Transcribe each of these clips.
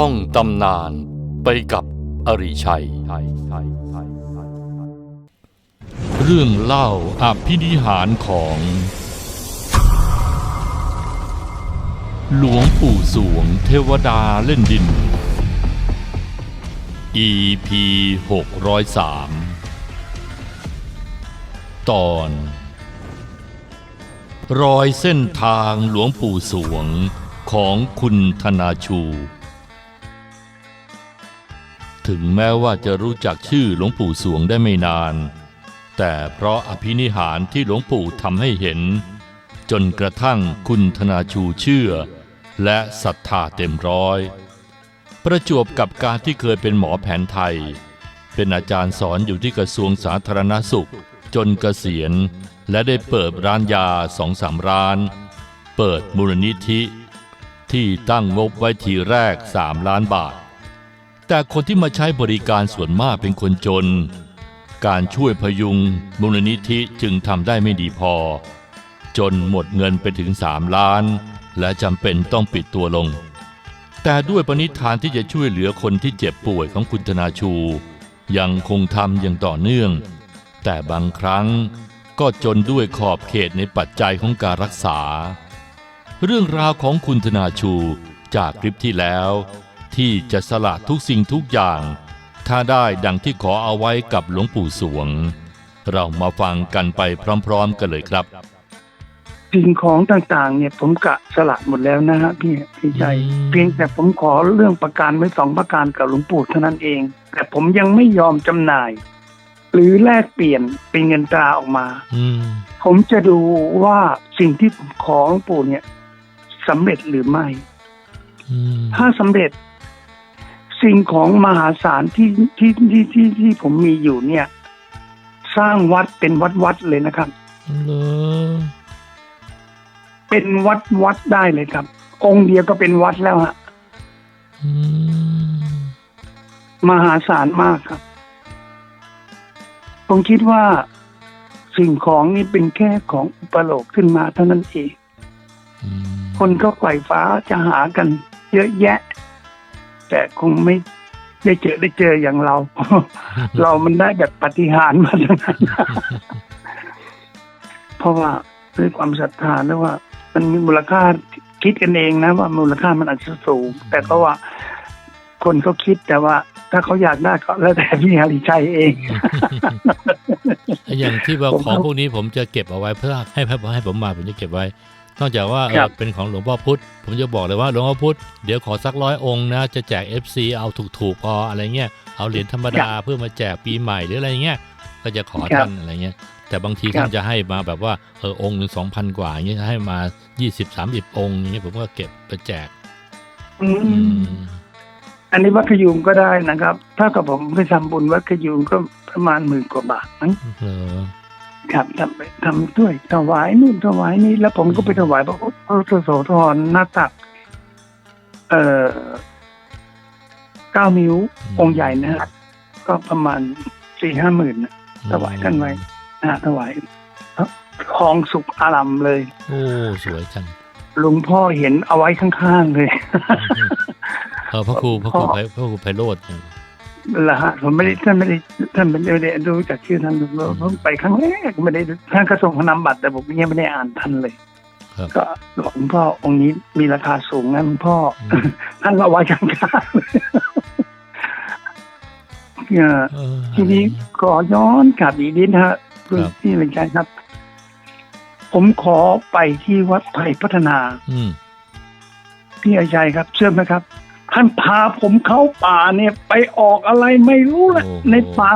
ท่องตำนานไปกับอริชัย เรื่องเล่าอภินิหารของ หลวงปู่สวงเทวดาเล่นดิน EP 603 ตอน รอยเส้นทางหลวงปู่สวงของคุณธนาชู ถึงแม้ว่าจะรู้จักชื่อหลวงปู่สวงได้ไม่นาน แต่เพราะอภินิหารที่หลวงปู่ทำให้เห็น จนกระทั่งคุณธนาชูเชื่อ และศรัทธาเต็มร้อย ประจวบกับการที่เคยเป็นหมอแผนไทย เป็นอาจารย์สอนอยู่ที่กระทรวงสาธารณสุข จนเกษียณ และได้เปิดร้านยาสองสามร้าน เปิดมูลนิธิ ที่ตั้งงบไว้ทีแรก3ล้านบาท แต่คนที่มาใช้บริการส่วนมากเป็นคนจน การช่วยพยุงมูลนิธิจึงทำได้ไม่ดีพอ จนหมดเงินไปถึง3ล้าน และจำเป็นต้องปิดตัวลง แต่ด้วยปณิธานที่จะช่วยเหลือคนที่เจ็บป่วยของคุณธนาชู ยังคงทำอย่างต่อเนื่อง แต่บางครั้งก็จนด้วยขอบเขตในปัจจัยของการรักษา เรื่องราวของคุณธนาชูจากคลิปที่แล้ว ที่จะสละทุกสิ่งทุกอย่าง ถ้าได้ดังที่ขอเอาไว้กับหลวงปู่สวง เรามาฟังกันไปพร้อมๆกันเลยครับสิ่งของต่างๆ เนี่ยผมกะสละหมดแล้วนะฮะพี่พี่ใจอืมเพียงแต่ผมขอเรื่องประกันไว้สองประการกับหลวงปู่เท่านั้นเอง แต่ผมยังไม่ยอมจำหน่าย หรือแลกเปลี่ยนเป็นเงินตราออกมาอืมผมจะดูว่าสิ่งที่ผมขอหลวงปู่เนี่ยสำเร็จหรือไม่อืมถ้าสำเร็จ สิ่งของมหาศาลที่ที่ที่ที่ที่ผมมีอยู่เนี่ย สร้างวัดเป็นวัดวัดๆเลยนะครับเหรอเป็นวัดวัดได้เลยครับ องค์เดียวก็เป็นวัดแล้วฮะอืมมหาศาลมากครับ ผมคิดว่าสิ่งของนี่เป็นแค่ของอุปโลกขึ้นมาเท่านั้นเองอืมคนก็ไขว่ฟ้าจะหากันเยอะแยะ แต่คงไม่ได้เจอได้เจออย่างเรา เรามันได้แบบปฏิหารย์มาทั้งนั้นเพราะว่าด้วยความศรัทธาแล้วว่า มันมีมูลค่าคิดกันเองนะ ว่ามูลค่ามันอาจจะสูง แต่ก็ว่า คนเขาคิดแต่ว่า ถ้าเขาอยากได้ก็แล้วแต่พี่หริชัยเองอย่างที่ว่าผมของเอาพวกนี้ผมจะเก็บเอาไว้เพื่อให้ให้ให้ผมมาผมจะเก็บไว้ นอกจากว่าเออครับเป็นของหลวงพ่อพุธผมจะบอกเลยว่าหลวงพ่อพุธเดี๋ยวขอสักร้อยองค์นะ จะแจก FC เอาถูกๆพออะไรเงี้ยเอาเหรียญธรรมดาเพื่อมาแจกปีใหม่หรืออะไรเงี้ยก็จะขอครับท่านอะไรเงี้ย แต่บางทีครับท่านจะให้มาแบบว่าเออองค์หนึ่งสองพันกว่าอย่างเงี้ยให้มายี่สิบสามสิบองค์อย่างเงี้ยผมก็เก็บไปแจก อือืมมอันนี้วัดขยุงก็ได้นะครับ ถ้ากับผมไปทำบุญวัดขยุงก็ประมาณหมื่นกว่าบาทมั้งเหรอ ครับทำไปทำด้วยถวายนู่นถวายนี่แล้วผมก็ไปถวายพระพุทธโสธรหน้าตัก เอ่อเก้านิ้วองค์ใหญ่นะฮะก็ประมาณสี่ห้าหมื่นนะถวายท่านไว้นะฮะถวายทองสุกอารามเลย โอ้สวยจังหลวงพ่อเห็นเอาไว้ข้างๆเลยเออพระครูพระครูไพพระครูไพโรธเนี่ย ละฮะผมไม่ได้ท่านไม่ได้ท่านไม่ได้รู้จากชื่อท่านผมไปครั้งแรกไม่ได้ท่านก็ส่งนำบัตรแต่ผมยังไม่ได้อ่านท่านเลยครับก็หลวงพ่อองค์นี้มีราคาสูงนะหลวงพ่ออมท่านก็เอาไว้ข้างๆเลยเอ่อเออทีนี้ขอย้อนกลับอีกนิดนะฮะคุณครับพี่เลนใจครับ ผมขอไปที่วัดไผ่พัฒนาอืมพี่อาชัยครับ เชื่อไหมครับ ท่านพาผมเข้าป่าเนี่ย ไปออกอะไรไม่รู้เลยโอ้โหในป่า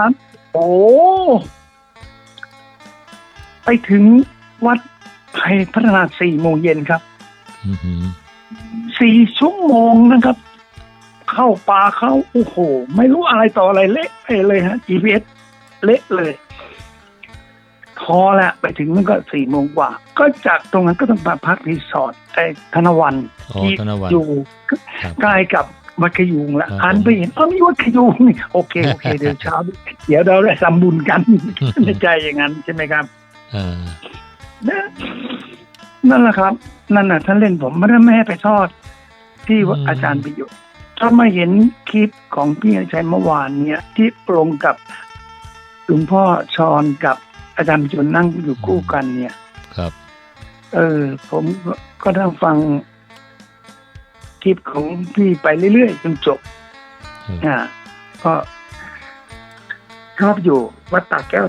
โอ้ไปถึงวัดไผ่พัฒนาสี่โมงเย็นครับอือหือสี่ชั่วโมงนะครับ เข้าป่าเข้า โอ้โห ไม่รู้อะไรต่ออะไรเละไปเลยฮะ GPS เละเลย พอละไปถึงนั่นก็สี่โมงกว่า ก็จากตรงนั้นก็ต้องมาพักรีสอร์ทไอ้ธนวันอ๋อที่ธนวัฒน์อยู่ครับใกล้กับวัดขยุงละครับหันไปเห็นเออมีวัดขยุงนี่โอเคโอเคเดี๋ยวเช้าเดี๋ยวเราได้ทำบุญกันในใจอย่างนั้นใช่ไหมครับเออนะนั่นแหละครับ นั่นน่ะท่านเล่นผมไม่ได้ไม่ให้ไปทอดที่อืมอาจารย์ประโยชน์ถ้ามาเห็นคลิปของพี่ชัยเมื่อวานเนี่ย ที่ตรงกับหลวงพ่อชอนกับ อาจารย์จุนนั่งอยู่คู่กันเนี่ย ครับ เออ ผมก็ก็นั่งฟังคลิปของพี่ไปเรื่อยๆจนจบอืมอ่าก็ชอบอยู่วัดตากแก้ว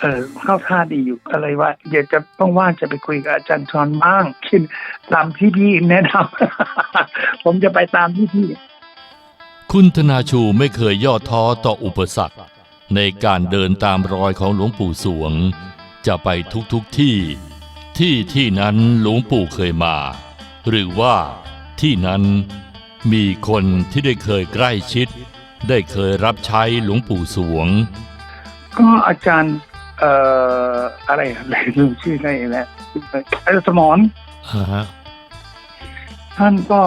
เออเข้าท่าดีอยู่อะไรว่าเดี๋ยวจะต้องว่างจะไปคุยกับอาจารย์ชอนบ้างขึ้นตามที่พี่แนะนำผมจะไปตามที่พี่ คุณธนาชูไม่เคยย่อท้อต่ออุปสรรค ในการเดินตามรอยของหลวงปู่สวง จะไปทุกๆทที่ ที่ที่นั้นหลวงปู่เคยมา หรือว่าที่นั้นมีคนที่ได้เคยใกล้ชิด ได้เคยรับใช้หลวงปู่สวง ก็อาจารย์เอ่ออะไรอะไรลืมชื่อได้แล้วอาจารย์สมรอ่าฮะท่านก็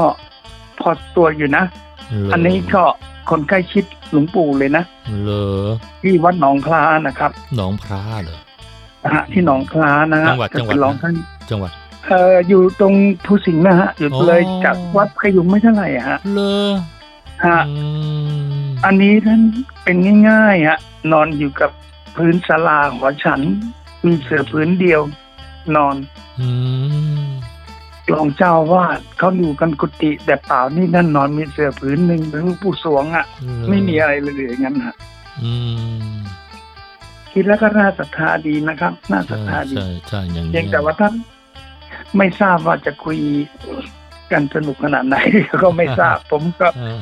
พอตัวอยู่นะเหรอันนี้ก็ คนใกล้ชิดหลวงปู่เลยนะเลอที่วัดหนองคลานะครับ หนองพระเหรอนะฮะที่หนองคลานะฮะจังหวัดก็จังหวัดเป็นรองท่านจังหวัดเอ่ออยู่ตรงภูสิงห์นะฮะอยู่อ๋อเลยจากวัดขยุงไม่เท่าไหร่อะฮะเลอฮะอืมอันนี้ท่านเป็นง่ายๆฮะนอนอยู่กับพื้นศาลาหัวฉัน มีเสื่อพื้นเดียวนอน อืม รองเจ้าว่าดเขาอยู่กันกุฏิแต่เปล่านี่นั่นนอนมีเสื่อพื้นหนึ่งหรือผู้สวงอะ่ะ ไม่มีอะไรเลยอย่างนั้นฮะอืมคิดแล้วก็น่าศรัทธาดีนะครับ น่าศรัทใช่ธาดีใช่ใช่อย่างเพีนี้ยงแต่ว่าท่านไม่ทราบว่าจะคุยกันสนุกขนาดไหนก็ไม่ทราบ ผมก็เออ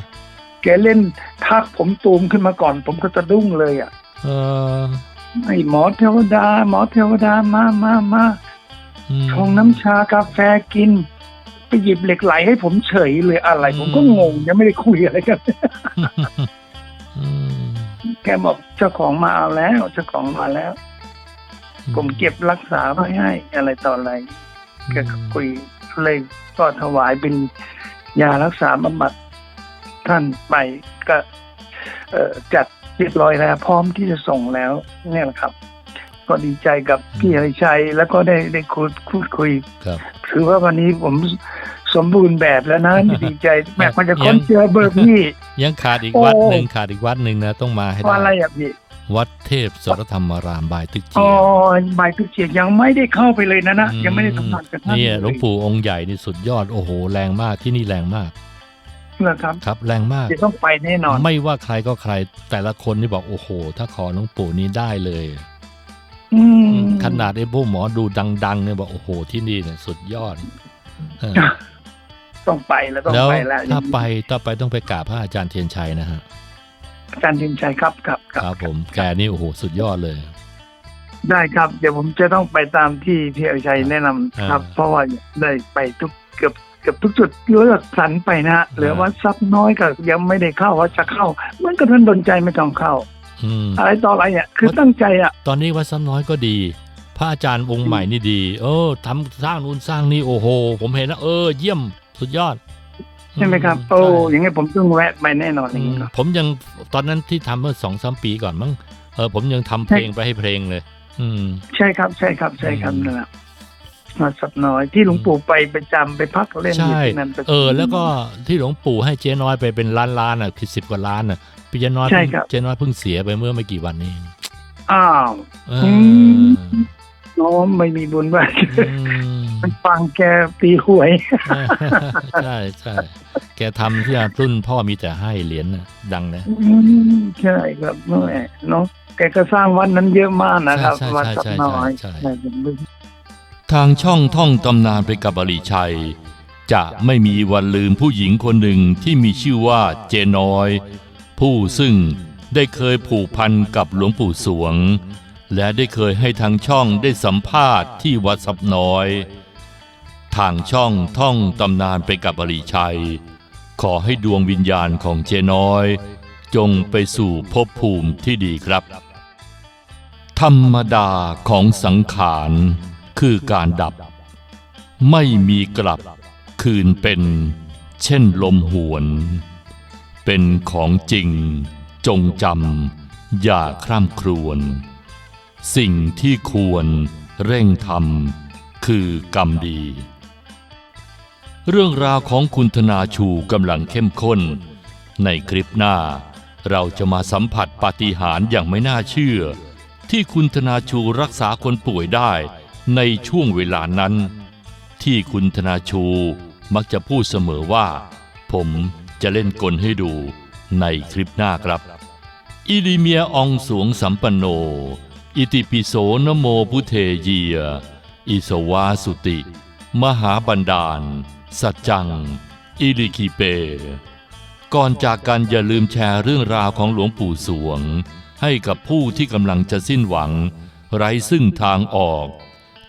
แกเล่นทักผมตูมขึ้นมาก่อน ผมก็จะดุ้งเลยอะเออไอ้หมอเทวดา หมอเทวดามามามาม ชงน้ำชากาแฟกิน ไปหยิบเหล็กไหลให้ผมเฉยเลยอะไร ผมก็งงยังไม่ได้คุยอะไรกันอืมแกบอกเจ้าของมาเอาแล้ว เจ้าของมาแล้ว ผมเก็บรักษาไว้ให้อะไรต่ออะไรแกก็คุยเลยก็ถวายเป็นยารักษาบำบัดท่านไปก็เอ่อจัดเรียบร้อยแล้ว พร้อมที่จะส่งแล้ว เนี่ยแหละครับ ก็ดีใจกับพี่หริชัย แล้วก็ได้ได้คุยพูดคุยครับ ถือว่าวันนี้ผมสมบูรณ์แบบแล้วนะดีใจแม่มันจะค้นยังเจอเบอร์พี่ ยังขาดอีกโอ้วัดหนึ่งขาดอีกวัดหนึ่งนะต้องมาให้ว่าอะไรได้อะพี่วัดเทพสรธรรมารามบายตึกเจีอ๋อยใบทุกเสียงยังไม่ได้เข้าไปเลยนะนะอืยังไม่ได้สัมผัสกับท่านเนี่ยเยหลวงปู่องค์ใหญ่นี่สุดยอดโอ้โหแรงมากที่นี่แรงมากนะครับครับแรงมากจะต้องไปแน่นอน ไม่ว่าใครก็ใครแต่ละคนนี่บอกโอ้โห ถ้าขอหลวงปู่นี้ได้เลยอืม ขนาดไอ้พวกหมอดูดัง ๆ เนี่ยบอกโอ้โหที่นี่เนี่ยสุดยอดเออต้องไปแล้วต้องแล้วไปแล้วถ้าไปต่อไปต้องไปกราบพระอาจารย์เทียนชัยนะฮะอาจารย์ทินชัยครับครับคครับรับผมแกนี่โอ้โหสุดยอดเลย ได้ครับ เดี๋ยวผมจะต้องไปตามที่พี่อริชัยแนะนำครับอ่าเพราะว่าได้ไปทุกเกือบเกือบทุกจุดเลือกสรรไปนะฮะเหลือว่าซับน้อยก็ยังไม่ได้เข้าว่าจะเข้าเหมันก็ท่านดนใจไม่ต้องเข้า อืมอะไรต่ออะไรเนี่ยคือตั้งใจอะ ตอนนี้วัดซ้ำน้อยก็ดี พระอาจารย์องค์ใหม่นี่ดี เออทำสร้างนู่นสร้างนี่โอ้โห ผมเห็นแล้วเออ เยี่ยมสุดยอดใช่ไหมครับใช่โอ้ยังไงผมต้องแวะไปแน่นอนออืย่างมนี้ครับผมยังตอนนั้นที่ทำเมื่อสองสามปีก่อนมั้งเออผมยังทำเพลงไปให้เพลงเลย อืม ใช่ครับใช่ครับใช่ครับอืมนั่นแหละมา สับน้อยที่หลวงปู่ไปประจำไปพักเล่นอยู่ใช่ที่นั่นประจำเออ แล้วก็ที่หลวงปู่ให้เจ๊น้อยไปเป็นล้านล้านอะคือสิบกว่าล้านอะพี่เจ๊น้อยใช่เพิ่งครับเจ๊น้อยเพิ่งเสียไปเมื่อไม่กี่วันนี้เองอ้าวเออมน้องไม่มีบุญบ้างอืมมันฟังแกตีหวย ใช่ใช่แกทำที่รุ่นพ่อมีแต่ให้เหรียญน่ะดังนะอืมใช่ครับแม่เนาะแกก็สร้างวัดนั้นเยอะมากนะครับใช่ใช่วัดสับน้อยใช่ใช่ใช่ใช่ ทางช่องท่องตำนานไปกับบริชัย จะไม่มีวันลืมผู้หญิงคนหนึ่งที่มีชื่อว่าเจน้อย ผู้ซึ่งได้เคยผูกพันกับหลวงปู่สวง และได้เคยให้ทางช่องได้สัมภาษณ์ที่วัดสับน้อย ทางช่องท่องตำนานไปกับบริชัย ขอให้ดวงวิญญาณของเจน้อย จงไปสู่ภพภูมิที่ดีครับ ธรรมดาของสังขาร คือการดับ ไม่มีกลับคืนเป็น เช่นลมหวน เป็นของจริง จงจำอย่าคร่ำครวญสิ่งที่ควรเร่งทำคือกรรมดี เรื่องราวของคุณธนาชูกำลังเข้มข้น ในคลิปหน้า เราจะมาสัมผัสปาฏิหาริย์อย่างไม่น่าเชื่อ ที่คุณธนาชูรักษาคนป่วยได้ ในช่วงเวลานั้น ที่คุณธนาชูมักจะพูดเสมอว่า ผมจะเล่นกลให้ดูในคลิปหน้าครับ อิลิเมียองสวงสัมปันโน อิติปิโสนโมพุเทเยีย อิสวาสุติ มหาบันดาล สัจจัง อิลิคิเป ก่อนจากกันอย่าลืมแชร์เรื่องราวของหลวงปู่สวง ให้กับผู้ที่กำลังจะสิ้นหวัง ไร้ซึ่งทางออก